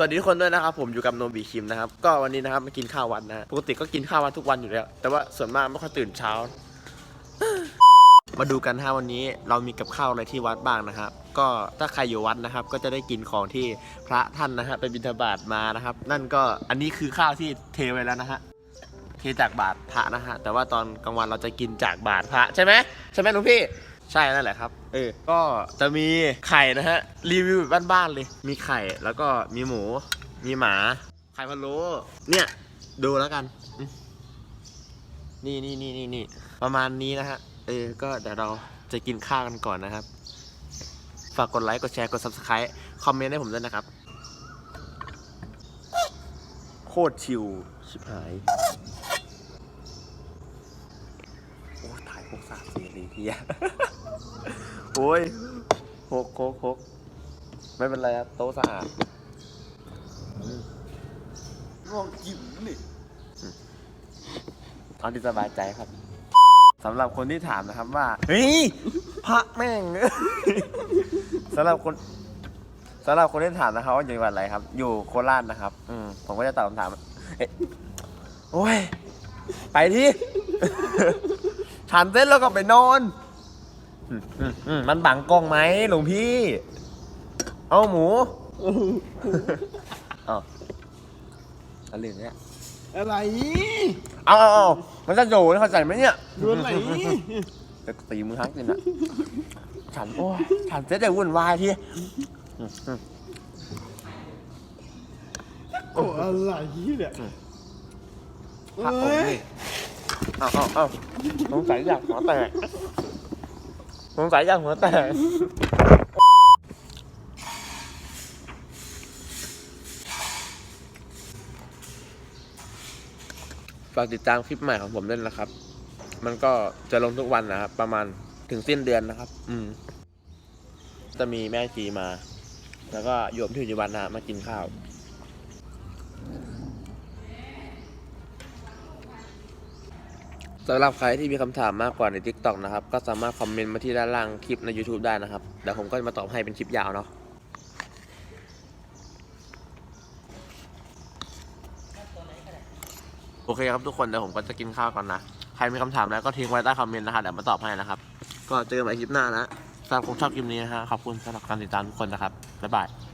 วัสดีทุกคนด้วยนะครับผมอยู่กับโนบีคิมนะครับก็วันนี้นะครับมากินข้าววัดนะฮะปกติก็กินข้าววัดทุกวันอยู่แล้ว แต่ว่าส่วนมากไม่ค่อยตื่นเช้า มาดูกันฮะวันนี้เรามีกับข้าวอะไรที่วัดบ้างนะครับ ก็ถ้าใครอยู่วัดนะครับ ก็จะได้กินของที่พระท่านนะฮะไปบิณฑบาตมานะครับ นั่นก็อันนี้คือข้าวที่เทไว้แล้วนะฮะเทจากบาตรพระนะฮะแต่ว่าตอนกลางวันเราจะกินจากบาตรพระใช่ไหมใช่ไหมหลวงพี่ ใช่นั่นแหละครับ เออ ก็จะมีไข่นะฮะ รีวิวแบบบ้านๆเลย มีไข่แล้วก็มีหมู มีหมา ไข่พะโล้เนี่ย ดูแล้วกันอืมนี่นี่นี่นี่นี่ประมาณนี้นะฮะ เออ ก็เดี๋ยวเราจะกินข้าวกันก่อนนะครับ ฝากกดไลค์ กดแชร์ กด subscribe คอมเมนต์ให้ผมด้วยนะครับ โคตรชิวชิบหาย โอ้ถ่ายพวกสาดเสียดีเฮียโอ้ยโคกโคกโคกไม่เป็นไรครับโต๊ะสะอาดมองจิ้มนี่เอาที่สบายใจครับสำหรับคนที่ถามนะครับว่าเฮ้ยพระแม่งสำหรับคนสำหรับคนที่ถามนะครับว่าอยู่จังหวัดอะไรครับ อยู่โคราชนะครับ อืมผมก็จะตอบคำถามเอ๊ะโอ้ย ไปที่ ฉันเสร็จแล้วก็ไปนอนอืมอืมอืมมันบังกล้องไหมหลวงพี่ เอาหมูเอาอะไรเนี่ยอะไรเอาเอาเอามันจะโยนเข้าใจไหมเนี่ย โดนไหนจะตีมือฮักกินอะฉันโอ้ยฉันเสร็จแต่วุ่นวายทีอืมอืมโอ้อะไรเนี่ยผักผมเอ้ยนี่ เอาเอาเอาสงสัยอยากหัวแตกสงสัยอยากหัวแตกฝากติดตามคลิปใหม่ของผมด้วยนะครับ มันก็จะลงทุกวันนะครับ ประมาณถึงสิ้นเดือนนะครับ อืม จะมีแม่จีมา แล้วก็โยมที่อยู่ในวัดนะมากินข้าว สำหรับใครที่มีคำถามมากกว่าใน TikTok นะครับ ก็สามารถคอมเมนต์มาที่ด้านล่างคลิปใน YouTube ได้นะครับ เดี๋ยวผมก็จะมาตอบให้เป็นคลิปยาวเนาะโอเคครับทุกคนเดี๋ยวผมก็จะกินข้าวก่อนนะ ใครมีคำถามแล้วก็ทิ้งไว้ใต้คอมเมนต์นะครับเดี๋ยวมาตอบให้นะครับ ก็เจอกันใหม่คลิปหน้านะสำหรับคนชอบคลิปนี้นะฮะขอบคุณสำหรับการติดตามทุกคนนะครับบ๊ายบาย